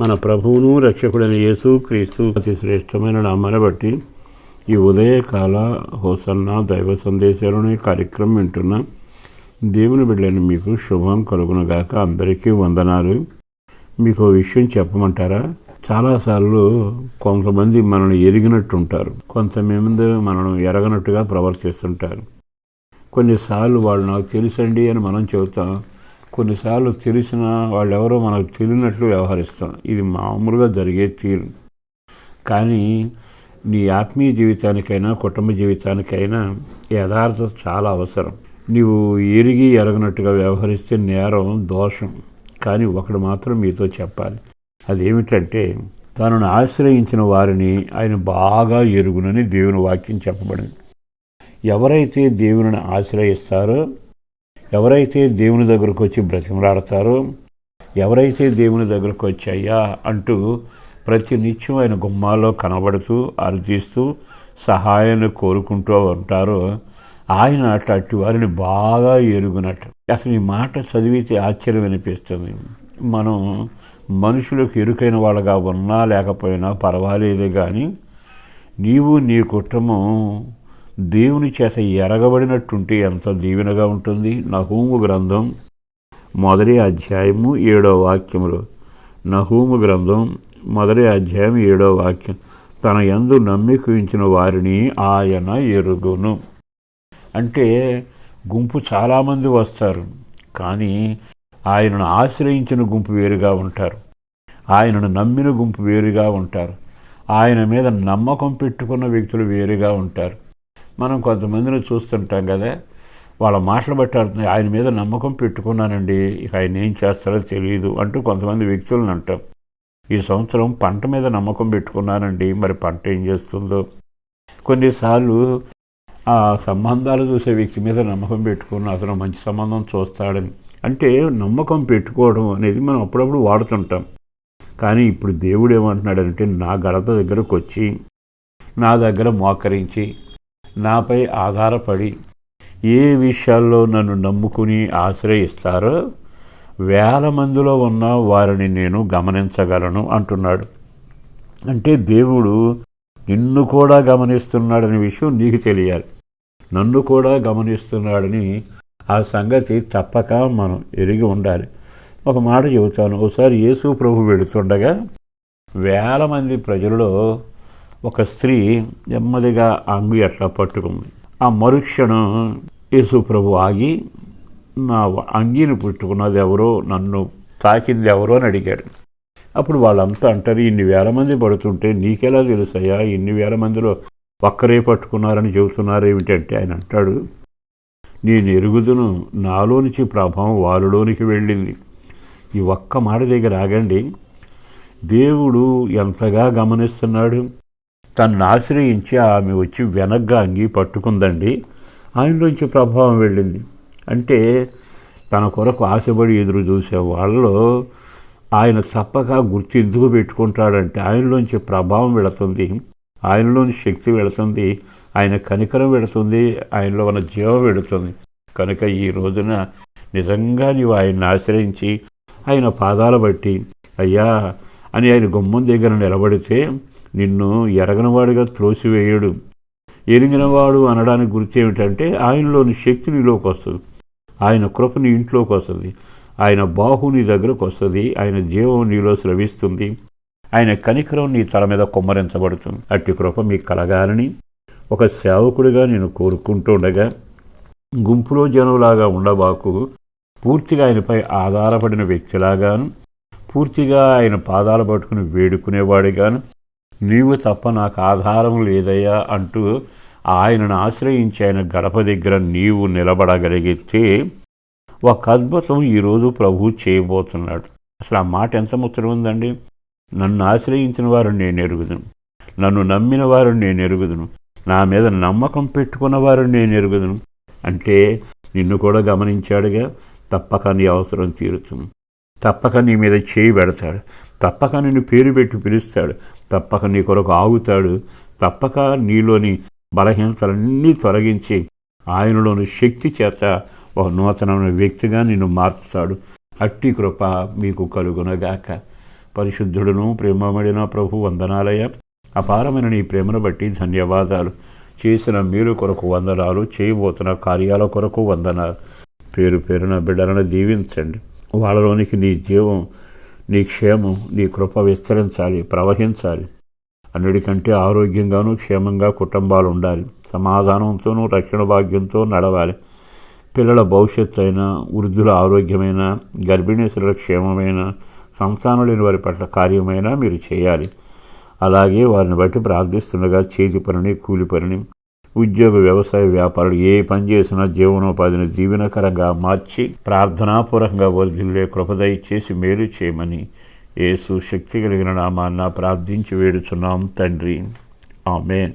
మన ప్రభువును రక్షకుడైన యేసు క్రీస్తు అతి శ్రేష్టమైన నామాన్ని బట్టి ఈ ఉదయకాల హోసన్న దైవ సందేశాలను కార్యక్రమం వింటున్న దేవుని బిడ్డలను మీకు శుభం కలుగునగాక. అందరికీ వందనాలు. మీకు విషయం చెప్పమంటారా? చాలాసార్లు కొంతమంది మనల్ని ఎరిగినట్టు ఉంటారు కొంతమంది మనల్ని ఎరగనట్టుగా ప్రవర్తిస్తుంటారు. కొన్నిసార్లు వాళ్ళు నాకు తెలుసండి అని మనం చెబుతాం. కొన్నిసార్లు తెలిసిన వాళ్ళెవరో మనకు తెలియనట్లు వ్యవహరిస్తాం. ఇది మామూలుగా జరిగే తీరు. కానీ నీ ఆత్మీయ జీవితానికైనా కుటుంబ జీవితానికైనా యథార్థత చాలా అవసరం. నీవు ఎరిగి ఎరగనట్టుగా వ్యవహరిస్తే నేరం దోషం. కానీ ఒకడు మాత్రం మీతో చెప్పాలి. అదేమిటంటే తనను ఆశ్రయించిన వారిని ఆయన బాగా ఎరుగునని దేవుని వాక్యం చెప్పబడింది. ఎవరైతే దేవుని ఆశ్రయిస్తారో ఎవరైతే దేవుని దగ్గరకు వచ్చి బ్రతిమలాడతారో ఎవరైతే దేవుని దగ్గరకు వచ్చి అయ్యా అంటూ ప్రతి నిత్యం ఆయన గుమ్మాల్లో కనబడుతూ అర్థిస్తూ సహాయాన్ని కోరుకుంటూ ఉంటారో ఆయన అట్లాంటి వారిని బాగా ఎరుగునట్టు అసలు ఈ మాట చదివితే ఆశ్చర్యం అనిపిస్తుంది. మనం మనుషులకు ఎరుకైన వాళ్ళగా ఉన్నా లేకపోయినా పర్వాలేదే కానీ నీవు నీ కుటుంబం దేవుని చేత ఎరగబడినట్టుంటే ఎంత దీవెనగా ఉంటుంది. నహూము గ్రంథం మొదటి అధ్యాయము ఏడో వాక్యములు. నహూము గ్రంథం మొదటి అధ్యాయం ఏడో వాక్యం. తన యందు నమ్మికించిన వారిని ఆయన ఎరుగును. అంటే గుంపు చాలామంది వస్తారు కానీ ఆయనను ఆశ్రయించిన గుంపు వేరుగా ఉంటారు. ఆయనను నమ్మిన గుంపు వేరుగా ఉంటారు. ఆయన మీద నమ్మకం పెట్టుకున్న వ్యక్తులు వేరుగా ఉంటారు. మనం కొంతమందిని చూస్తుంటాం కదా వాళ్ళ మాటలు బట్టి అర్థం ఆయన మీద నమ్మకం పెట్టుకున్నానండి ఇక ఆయన ఏం చేస్తారో తెలియదు అంటూ కొంతమంది వ్యక్తులను అంటాం. ఈ సంవత్సరం పంట మీద నమ్మకం పెట్టుకున్నానండి మరి పంట ఏం చేస్తుందో? కొన్నిసార్లు ఆ సంబంధాలు చూసే వ్యక్తి మీద నమ్మకం పెట్టుకున్న అతను మంచి సంబంధం చూస్తాడని. అంటే నమ్మకం పెట్టుకోవడం అనేది మనం అప్పుడప్పుడు వాడుతుంటాం. కానీ ఇప్పుడు దేవుడు ఏమంటున్నాడంటే నా గడప దగ్గరకు వచ్చి నా దగ్గర మోకరించి నాపై ఆధారపడి ఏ విషయాల్లో నన్ను నమ్ముకుని ఆశ్రయిస్తారో వేల మందిలో ఉన్న వారిని నేను గమనించగలను అంటున్నాడు. అంటే దేవుడు నిన్ను కూడా గమనిస్తున్నాడనే విషయం నీకు తెలియాలి. నన్ను కూడా గమనిస్తున్నాడని ఆ సంగతి తప్పక మనం ఎరిగి ఉండాలి. ఒక మాట చెబుతాను. ఒకసారి యేసు ప్రభు వెళుతుండగా వేల మంది ప్రజలలో ఒక స్త్రీ నెమ్మదిగా అంగు అట్లా పట్టుకుంది. ఆ మరుక్షణం యేసు ప్రభు ఆగి నా అంగీని పుట్టుకున్నది ఎవరో నన్ను తాకింది ఎవరో అని అడిగాడు. అప్పుడు వాళ్ళంతా అంటారు ఇన్ని వేల మంది పడుతుంటే నీకెలా తెలుసయ్యా? ఇన్ని వేల మందిలో ఒక్కరే పట్టుకున్నారని చెబుతున్నారు ఏమిటంటే ఆయన అంటాడు నేను ఎరుగుదును నాలోనికి ప్రభావం వారిలోనికి వెళ్ళింది. ఈ ఒక్క మాట దగ్గర ఆగండి. దేవుడు ఎంతగా గమనిస్తున్నాడు? తనను ఆశ్రయించి ఆమె వచ్చి వెనగ్గా అంగి పట్టుకుందండి. ఆయనలోంచి ప్రభావం వెళ్ళింది. అంటే తన కొరకు ఆశపడి ఎదురు చూసే వాళ్ళలో ఆయన తప్పక గుర్తు ఎందుకు పెట్టుకుంటాడంటే ఆయనలోంచి ప్రభావం వెళుతుంది ఆయనలోని శక్తి వెళుతుంది ఆయన కనికరం వెళుతుంది ఆయనలో ఉన్న జీవం వెళుతుంది. కనుక ఈ రోజున నిజంగా నీవు ఆయన్ని ఆశ్రయించి ఆయన పాదాలు బట్టి అయ్యా అని ఆయన గుమ్మం దగ్గర నిలబడితే నిన్ను ఎరగనవాడిగా త్రోసివేయడు. ఎరిగినవాడు అనడానికి గుర్తు ఏమిటంటే ఆయనలోని శక్తి నీలోకి వస్తుంది. ఆయన కృప నీ ఇంట్లోకి వస్తుంది. ఆయన బాహు నీ దగ్గరకు వస్తుంది. ఆయన జీవం నీలో స్రవిస్తుంది. ఆయన కనికరం నీ తల మీద కొమ్మరించబడుతుంది. అట్టి కృప మీకు కలగాలని ఒక సేవకుడిగా నేను కోరుకుంటుండగా గుంపులో జనులాగా ఉండబాకు పూర్తిగా ఆయనపై ఆధారపడిన వ్యక్తిలాగాను పూర్తిగా ఆయన పాదాలు పట్టుకుని వేడుకునేవాడిగాను నీవు తప్ప నాకు ఆధారం లేదయ్యా అంటూ ఆయనను ఆశ్రయించి ఆయన గడప దగ్గర నీవు నిలబడగలిగితే ఒక అద్భుతం ఈరోజు ప్రభు చేయబోతున్నాడు. అసలు ఆ మాట ఎంత ముచ్చట ఉందండి? నన్ను ఆశ్రయించిన వారు నేను ఎరుగుదును. నన్ను నమ్మిన వారు నేను ఎరుగుదును. నా మీద నమ్మకం పెట్టుకున్న వారు నేను ఎరుగుదును. అంటే నిన్ను కూడా గమనించాడుగా తప్పక నీ అవసరం తీరుతుంది. తప్పక నీ మీద చేయి పెడతాడు. తప్పక నిన్ను పేరు పెట్టి పిలుస్తాడు. తప్పక నీ కొరకు ఆగుతాడు. తప్పక నీలోని బలహీనతలన్నీ తొలగించి ఆయనలోని శక్తి చేత ఒక నూతనమైన వ్యక్తిగా నిన్ను మార్చుతాడు. అట్టి కృప మీకు కలుగునగాక. పరిశుద్ధుడును ప్రేమమడిన ప్రభు వందనాలయ అపారమైన నీ ప్రేమను బట్టి ధన్యవాదాలు. చేసిన మీరు కొరకు వందనాలు చేయబోతున్న కార్యాల కొరకు వందనాలు. పేరు పేరున బిడ్డలను దీవించండి. వాళ్ళలోనికి నీ జీవం నీ క్షేమం నీ కృప విస్తరించాలి ప్రవహించాలి. అన్నిటికంటే ఆరోగ్యంగాను క్షేమంగా కుటుంబాలు ఉండాలి సమాధానంతోనూ రక్షణ భాగ్యంతో నడవాలి. పిల్లల భవిష్యత్తు అయినా వృద్ధుల ఆరోగ్యమైన గర్భిణీసుల క్షేమమైన సంతానం లేని వారి పట్ల కార్యమైనా మీరు చేయాలి. అలాగే వారిని బట్టి ప్రార్థిస్తుండగా చేతి పనిని కూలి పనిని ఉద్యోగ వ్యవసాయ వ్యాపారాలు ఏ పని చేసినా జీవనోపాధిని దీవెనకరంగా మార్చి ప్రార్థనాపూర్వకంగా వర్ధిల్లే కృపదయ చేసి మేలు చేయమని ఏసు శక్తి కలిగిన నామాన్న ప్రార్థించి వేడుచున్నాం తండ్రి. ఆమెన్.